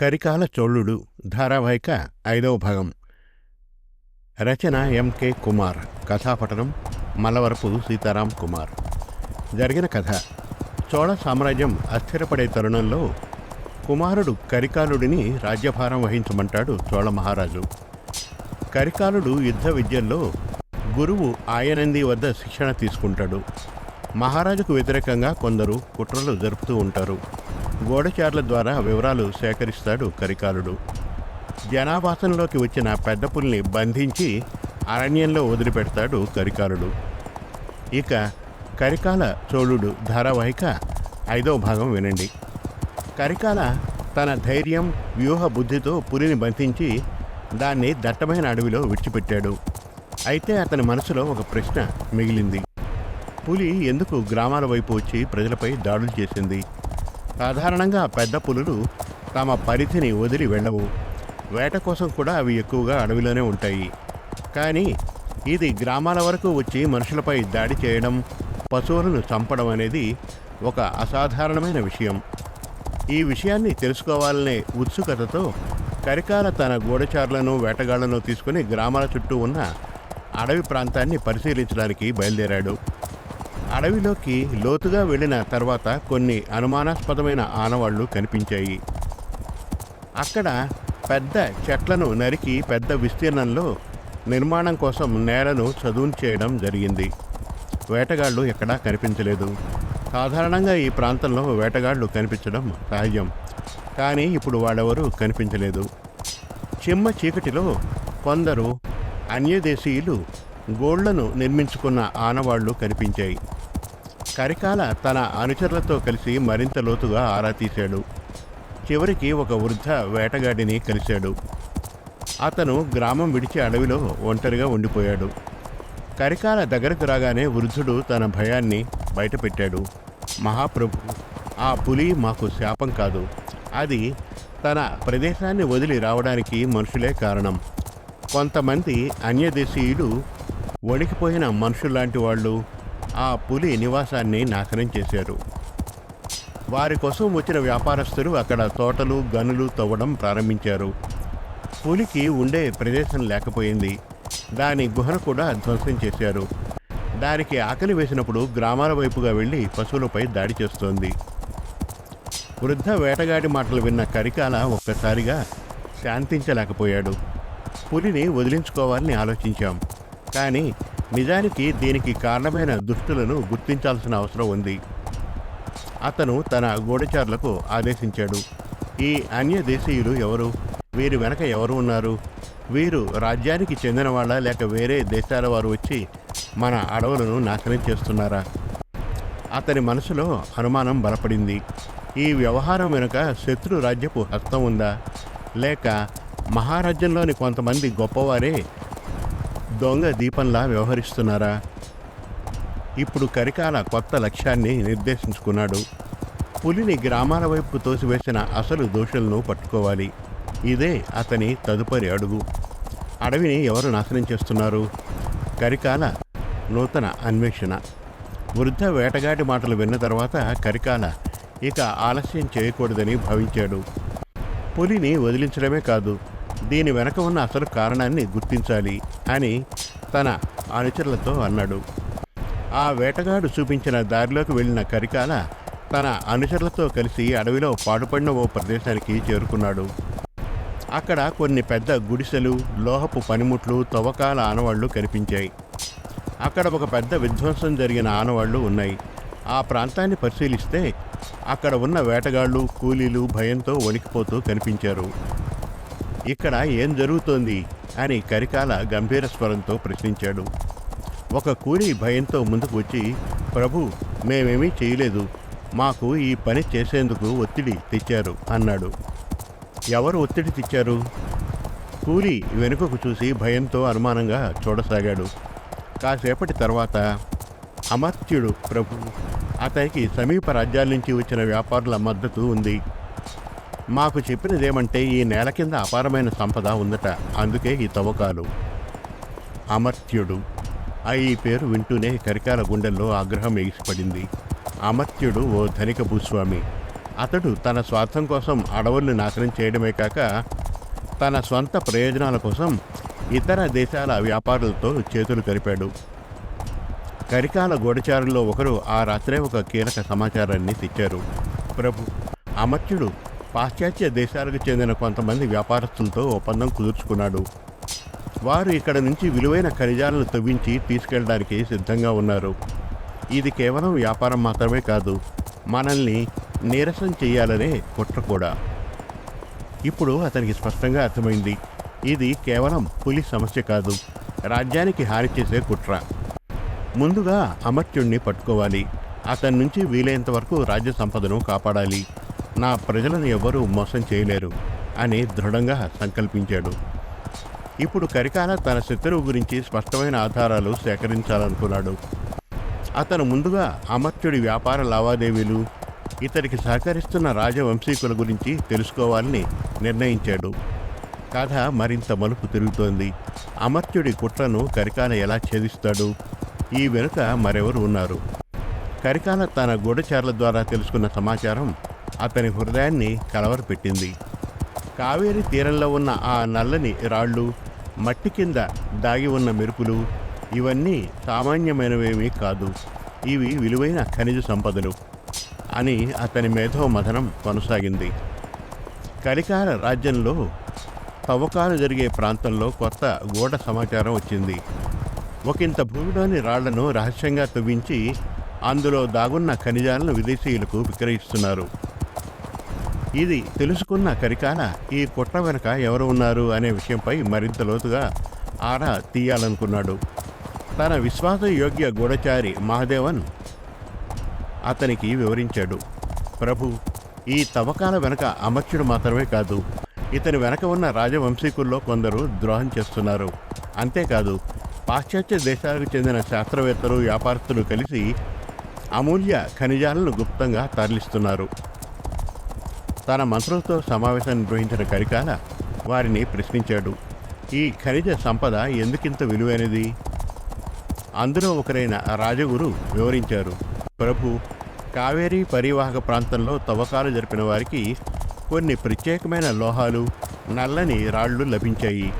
కరికాల చోళుడు ధారావాహిక ఐదవ భాగం. రచన ఎంకే కుమార్. కథాపటనం మలవరపు సీతారాం కుమార్. జరిగిన కథ. చోళ సామ్రాజ్యం అస్థిరపడే తరుణంలో కుమారుడు కరికాలుడిని రాజ్యభారం వహించమంటాడు చోళ మహారాజు. కరికాలుడు యుద్ధ విద్యల్లో గురువు ఆయనంది వద్ద శిక్షణ తీసుకుంటాడు. మహారాజుకు వ్యతిరేకంగా కొందరు కుట్రలు జరుపుతూ ఉంటారు. గోడచార్ల ద్వారా వివరాలు సేకరిస్తాడు కరికాలుడు. జనావాసంలోకి వచ్చిన పెద్ద పుల్ని బంధించి అరణ్యంలో వదిలిపెడతాడు కరికాలుడు. ఇక కరికాల చోళుడు ధారావాహిక ఐదవ భాగం వినండి. కరికాల తన ధైర్యం వ్యూహ బుద్ధితో పులిని బంధించి దాన్ని దట్టమైన అడవిలో విడిచిపెట్టాడు. అయితే అతని మనసులో ఒక ప్రశ్న మిగిలింది. పులి ఎందుకు గ్రామాల వైపు వచ్చి ప్రజలపై దాడులు చేసింది? సాధారణంగా పెద్ద పులులు తమ పరిధిని వదిలి వెళ్ళవు. వేట కోసం కూడా అవి ఎక్కువగా అడవిలోనే ఉంటాయి. కానీ ఇది గ్రామాల వరకు వచ్చి మనుషులపై దాడి చేయడం పశువులను చంపడం అనేది ఒక అసాధారణమైన విషయం. ఈ విషయాన్ని తెలుసుకోవాలనే ఉత్సుకతతో కరికాల తన గూఢచారులను వేటగాళ్ళను తీసుకుని గ్రామాల చుట్టూ ఉన్న అడవి ప్రాంతాన్ని పరిశీలించడానికి బయలుదేరాడు. అడవిలోకి లోతుగా వెళ్ళిన తర్వాత కొన్ని అనుమానాస్పదమైన ఆనవాళ్ళు కనిపించాయి. అక్కడ పెద్ద చెట్లను నరికి పెద్ద విస్తీర్ణంలో నిర్మాణం కోసం నేలను చదును చేయడం జరిగింది. వేటగాళ్ళు ఎక్కడా కనిపించలేదు. సాధారణంగా ఈ ప్రాంతంలో వేటగాళ్ళు కనిపించడం సహజం. కానీ ఇప్పుడు వాళ్ళెవరూ కనిపించలేదు. చిమ్మ చీకటిలో కొందరు అన్యదేశీయులు గోళ్ళను నిర్మించుకున్న ఆనవాళ్ళు కనిపించాయి. కరికాల తన అనుచరులతో కలిసి మరింత లోతుగా ఆరా తీశాడు. చివరికి ఒక వృద్ధ వేటగాడిని కలిశాడు. అతను గ్రామం విడిచి అడవిలో ఒంటరిగా ఉండిపోయాడు. కరికాల దగ్గరకు రాగానే వృద్ధుడు తన భయాన్ని బయటపెట్టాడు. మహాప్రభు ఆ పులి మాకు శాపం కాదు. అది తన ప్రదేశాన్ని వదిలి రావడానికి మనుషులే కారణం. కొంతమంది అన్యదేశీయులు వణికిపోయిన మనుషుల్లాంటి వాళ్ళు ఆ పులి నివాసాన్ని నాశనం చేశారు. వారి కోసం వచ్చిన వ్యాపారస్తులు అక్కడ తోటలు గనులు తవ్వడం ప్రారంభించారు. పులికి ఉండే ప్రదేశం లేకపోయింది. దాని గుహను కూడా ధ్వంసం చేశారు. దానికి ఆకలి వేసినప్పుడు గ్రామాల వైపుగా వెళ్ళి పశువులపై దాడి చేస్తోంది. వృద్ధ వేటగాడి మాటలు విన్న కరికాల ఒక్కసారిగా శాంతించలేకపోయాడు. పులిని వదిలించుకోవాలని ఆలోచించాం. కానీ నిజానికి దీనికి కారణమైన దుష్టులను గుర్తించాల్సిన అవసరం ఉంది. అతను తన గూఢచారులకు ఆదేశించాడు. ఈ అన్య దేశీయులు ఎవరు? వీరి వెనక ఎవరు ఉన్నారు? వీరు రాజ్యానికి చెందిన వాళ్ళ లేక వేరే దేశాల వారు వచ్చి మన అడవులను నాశనం చేస్తున్నారా? అతని మనసులో అనుమానం బలపడింది. ఈ వ్యవహారం వెనుక శత్రు రాజ్యపు హస్తం ఉందా? లేక మహారాజ్యంలోని కొంతమంది గొప్పవారే దొంగ దీపంలా వ్యవహరిస్తున్నారా? ఇప్పుడు కరికాల కొత్త లక్ష్యాన్ని నిర్దేశించుకున్నాడు. పులిని గ్రామాల వైపు తోసివేసిన అసలు దోషులను పట్టుకోవాలి. ఇదే అతని తదుపరి అడుగు. అడవిని ఎవరు నాశనం చేస్తున్నారు? కరికాల నూతన అన్వేషణ. వృద్ధ వేటగాటి మాటలు విన్న తర్వాత కరికాల ఇక ఆలస్యం చేయకూడదని భావించాడు. పులిని వదిలించడమే కాదు దీని వెనక ఉన్న అసలు కారణాన్ని గుర్తించాలి అని తన అనుచరులతో అన్నాడు. ఆ వేటగాడు చూపించిన దారిలోకి వెళ్ళిన కరికాల తన అనుచరులతో కలిసి అడవిలో పాడుపడిన ఓ ప్రదేశానికి చేరుకున్నాడు. అక్కడ కొన్ని పెద్ద గుడిసెలు లోహపు పనిముట్లు తవ్వకాల ఆనవాళ్ళు కనిపించాయి. అక్కడ ఒక పెద్ద విధ్వంసం జరిగిన ఆనవాళ్ళు ఉన్నాయి. ఆ ప్రాంతాన్ని పరిశీలిస్తే అక్కడ ఉన్న వేటగాళ్ళు కూలీలు భయంతో వణికిపోతూ కనిపించారు. ఇక్కడ ఏం జరుగుతోంది అని కరికాల గంభీర స్వరంతో ప్రశ్నించాడు. ఒక కూలి భయంతో ముందుకు వచ్చి ప్రభు మేమేమీ చేయలేదు. మాకు ఈ పని చేసేందుకు ఒత్తిడి తెచ్చారు అన్నాడు. ఎవరు ఒత్తిడి తెచ్చారు? కూలి వెనుకకు చూసి భయంతో అనుమానంగా చూడసాగాడు. కాసేపటి తర్వాత అమర్త్యుడు ప్రభు అతనికి సమీప రాజ్యాల నుంచి వచ్చిన వ్యాపారుల మద్దతు ఉంది. మాకు చెప్పినదేమంటే ఈ నేల కింద అపారమైన సంపద ఉందట. అందుకే ఈ తవ్వకాలు. అమర్త్యుడు. ఆ ఈ పేరు వింటూనే కరికాల గుండెల్లో ఆగ్రహం ఎగిసిపడింది. అమర్త్యుడు ఓ ధనిక భూస్వామి. అతడు తన స్వార్థం కోసం అడవుల్ని నాశనం చేయడమే కాక తన స్వంత ప్రయోజనాల కోసం ఇతర దేశాల వ్యాపారులతో చేతులు కలిపాడు. కరికాల గూఢచారుల్లో ఒకరు ఆ రాత్రే ఒక కీలక సమాచారాన్ని తెచ్చారు. ప్రభు. అమర్త్యుడు పాశ్చాత్య దేశాలకు చెందిన కొంతమంది వ్యాపారస్తులతో ఒప్పందం కుదుర్చుకున్నాడు. వారు ఇక్కడ నుంచి విలువైన ఖనిజాలను తవ్వించి తీసుకెళ్ళడానికి సిద్ధంగా ఉన్నారు. ఇది కేవలం వ్యాపారం మాత్రమే కాదు మనల్ని నీరసం చేయాలనే కుట్ర కూడా. ఇప్పుడు అతనికి స్పష్టంగా అర్థమైంది ఇది కేవలం పులి సమస్య కాదు రాజ్యానికి హాని చేసే కుట్ర. ముందుగా అమర్త్యుణ్ణి పట్టుకోవాలి అతని నుంచి వీలైనంత వరకు రాజ్య సంపదను కాపాడాలి. నా ప్రజలను ఎవరూ మోసం చేయలేరు అని దృఢంగా సంకల్పించాడు. ఇప్పుడు కరికాల తన శత్రువు గురించి స్పష్టమైన ఆధారాలు సేకరించాలనుకున్నాడు. అతను ముందుగా అమర్త్యుడి వ్యాపార లావాదేవీలు ఇతనికి సహకరిస్తున్న రాజవంశీకుల గురించి తెలుసుకోవాలని నిర్ణయించాడు. కథ మరింత మలుపు తిరుగుతోంది. అమర్త్యుడి కుట్రను కరికాల ఎలా ఛేదిస్తాడు? ఈ వెనుక మరెవరు ఉన్నారు? కరికాల తన గూఢచారుల ద్వారా తెలుసుకున్న సమాచారం అతని హృదయాన్ని కలవరపెట్టింది. కావేరి తీరంలో ఉన్న ఆ నల్లని రాళ్ళు మట్టి కింద దాగి ఉన్న మెరుపులు ఇవన్నీ సామాన్యమైనవేమీ కాదు. ఇవి విలువైన ఖనిజ సంపదలు అని అతని మేధో మథనం కొనసాగింది. కలికాల రాజ్యంలో తవ్వకాలు జరిగే ప్రాంతంలో కొత్త గూఢ సమాచారం వచ్చింది. ఒకంత భూమిలోని రాళ్ళను రహస్యంగా తవ్వించి అందులో దాగున్న ఖనిజాలను విదేశీయులకు విక్రయిస్తున్నారు. ఇది తెలుసుకున్న కరికాల ఈ కుట్ర వెనుక ఎవరు ఉన్నారు అనే విషయంపై మరింత లోతుగా ఆరా తీయాలనుకున్నాడు. తన విశ్వాసయోగ్య గూఢచారి మహాదేవన్ అతనికి వివరించాడు. ప్రభు ఈ తవ్వకాల వెనక అమర్చుడు మాత్రమే కాదు ఇతని వెనక ఉన్న రాజవంశీకుల్లో కొందరు ద్రోహం చేస్తున్నారు. అంతేకాదు పాశ్చాత్య దేశాలకు చెందిన శాస్త్రవేత్తలు వ్యాపారస్తులు కలిసి అమూల్య ఖనిజాలను గుప్తంగా తరలిస్తున్నారు. తన మంత్రులతో సమావేశం నిర్వహించిన కరికాల వారిని ప్రశ్నించాడు. ఈ ఖనిజ సంపద ఎందుకింత విలువైనది? అందులో ఒకరైన రాజగురు వివరించారు. ప్రభు కావేరీ పరివాహక ప్రాంతంలో తవ్వకాలు జరిపిన వారికి కొన్ని ప్రత్యేకమైన లోహాలు నల్లని రాళ్ళు లభించాయి.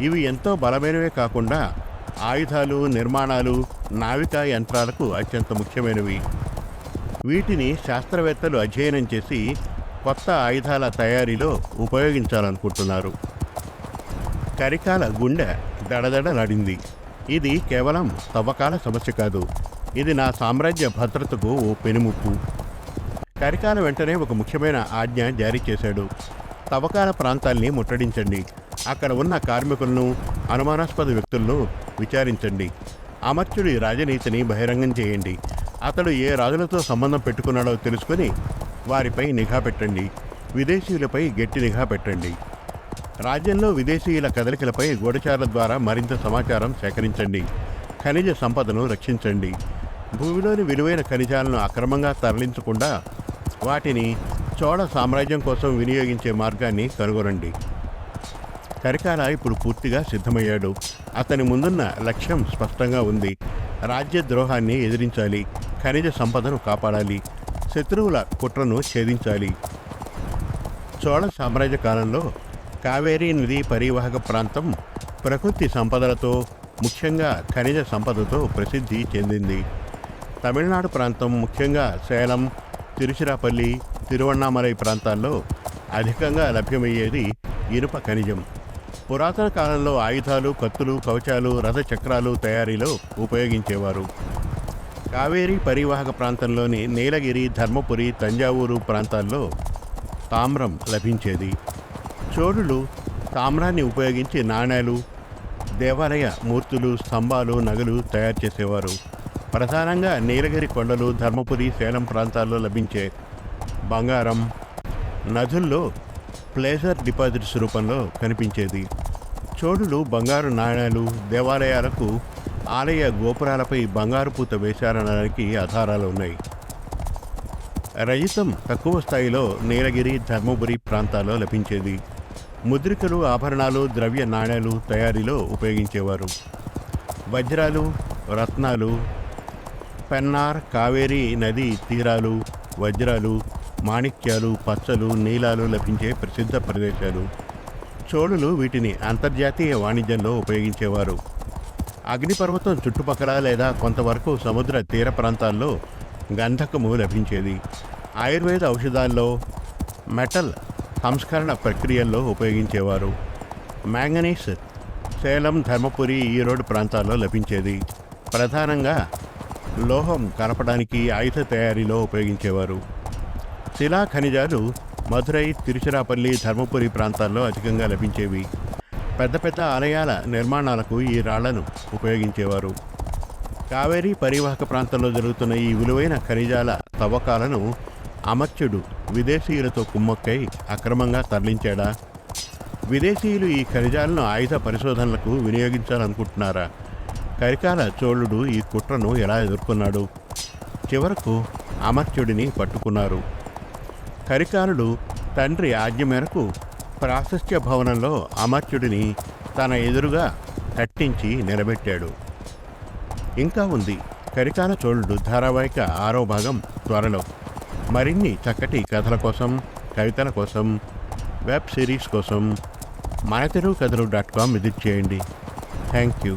ఇవి ఎంతో బలమైనవే కాకుండా ఆయుధాలు నిర్మాణాలు నావికా యంత్రాలకు అత్యంత ముఖ్యమైనవి. వీటిని శాస్త్రవేత్తలు అధ్యయనం చేసి కొత్త ఆయుధాల తయారీలో ఉపయోగించాలనుకుంటున్నారు. కరికాల గుండె దడదడలాడింది ఇది కేవలం తవ్వకాల సమస్య కాదు. ఇది నా సామ్రాజ్య భద్రతకు ఓ పెనుముప్పు. కరికాల వెంటనే ఒక ముఖ్యమైన ఆజ్ఞ జారీ చేశాడు. తవ్వకాల ప్రాంతాల్ని ముట్టడించండి. అక్కడ ఉన్న కార్మికులను అనుమానాస్పద వ్యక్తులను విచారించండి. అమర్చుడి రాజనీతిని బహిరంగం చేయండి. అతడు ఏ రాజులతో సంబంధం పెట్టుకున్నాడో తెలుసుకుని వారిపై నిఘా పెట్టండి. విదేశీయులపై గట్టి నిఘా పెట్టండి. రాజ్యంలో విదేశీయుల కదలికలపై గూఢచారుల ద్వారా మరింత సమాచారం సేకరించండి. ఖనిజ సంపదను రక్షించండి. భూమిలోని విలువైన ఖనిజాలను అక్రమంగా తరలించకుండా వాటిని చోళ సామ్రాజ్యం కోసం వినియోగించే మార్గాన్ని కనుగొనండి. కరికాల ఇప్పుడు పూర్తిగా సిద్ధమయ్యాడు. అతని ముందున్న లక్ష్యం స్పష్టంగా ఉంది. రాజ్య ద్రోహాన్ని ఎదిరించాలి. ఖనిజ సంపదను కాపాడాలి. శత్రువుల కుట్రను ఛేదించాలి. చోళ సామ్రాజ్య కాలంలో కావేరీ నది పరివాహక ప్రాంతం ప్రకృతి సంపదలతో ముఖ్యంగా ఖనిజ సంపదతో ప్రసిద్ధి చెందింది. తమిళనాడు ప్రాంతం ముఖ్యంగా సేలం తిరుచిరాపల్లి తిరువణ్ణామలై ప్రాంతాల్లో అధికంగా లభ్యమయ్యేది ఇనుప ఖనిజం. పురాతన కాలంలో ఆయుధాలు కత్తులు కవచాలు రథ చక్రాలు తయారీలో ఉపయోగించేవారు. కావేరీ పరివాహక ప్రాంతంలోని నీలగిరి ధర్మపురి తంజావూరు ప్రాంతాల్లో తామ్రం లభించేది. చోళులు తామ్రాన్ని ఉపయోగించి నాణేలు దేవాలయ మూర్తులు స్తంభాలు నగలు తయారు చేసేవారు. ప్రధానంగా నీలగిరి కొండలు ధర్మపురి సేలం ప్రాంతాల్లో లభించే బంగారం నదుల్లో ప్లేజర్ డిపాజిట్స్ రూపంలో కనిపించేది. చోళులు బంగారు నాణేలు దేవాలయాలకు ఆలయ గోపురాలపై బంగారు పూత వేశారనడానికి ఆధారాలు ఉన్నాయి. రజితం తక్కువ స్థాయిలో నీలగిరి ధర్మపురి ప్రాంతాల్లో లభించేది. ముద్రికలు ఆభరణాలు ద్రవ్య నాణ్యాలు తయారీలో ఉపయోగించేవారు. వజ్రాలు రత్నాలు పెన్నార్ కావేరి నది తీరాలు వజ్రాలు మాణిక్యాలు పచ్చలు నీలాలు లభించే ప్రసిద్ధ ప్రదేశాలు. చోళులు వీటిని అంతర్జాతీయ వాణిజ్యంలో ఉపయోగించేవారు. అగ్నిపర్వతం చుట్టుపక్కల లేదా కొంతవరకు సముద్ర తీర ప్రాంతాల్లో గంధకము లభించేది. ఆయుర్వేద ఔషధాల్లో మెటల్ సంస్కరణ ప్రక్రియల్లో ఉపయోగించేవారు. మ్యాంగనీస్ సేలం ధర్మపురి ఈరోడ్ ప్రాంతాల్లో లభించేది. ప్రధానంగా లోహం కలపడానికి ఆయుధ తయారీలో ఉపయోగించేవారు. శిలా ఖనిజాలు మధురై తిరుచిరాపల్లి ధర్మపురి ప్రాంతాల్లో అధికంగా లభించేవి. పెద్ద పెద్ద ఆలయాల నిర్మాణాలకు ఈ రాళ్ళను ఉపయోగించేవారు. కావేరీ పరివాహక ప్రాంతంలో జరుగుతున్న ఈ విలువైన ఖనిజాల తవ్వకాలను అమర్త్యుడు విదేశీయులతో కుమ్మక్కై అక్రమంగా తరలించాడా? విదేశీయులు ఈ ఖనిజాలను ఆయుధ పరిశోధనలకు వినియోగించాలనుకుంటున్నారా? కరికాల చోళుడు ఈ కుట్రను ఎలా ఎదుర్కొన్నాడు? చివరకు అమర్త్యుడిని పట్టుకున్నారు. కరికాలుడు తండ్రి ఆజ్ఞ మేరకు ప్రాశస్త్య భవనంలో అమర్త్యుడిని తన ఎదురుగా కట్టించి నిలబెట్టాడు. ఇంకా ఉంది కరికాల చోళుడు ధారావాహిక ఆరో భాగం త్వరలో. మరిన్ని చక్కటి కథల కోసం కవితల కోసం వెబ్ సిరీస్ కోసం మన తెలుగు కథలు డాట్ కామ్ విజిట్ చేయండి. Thank you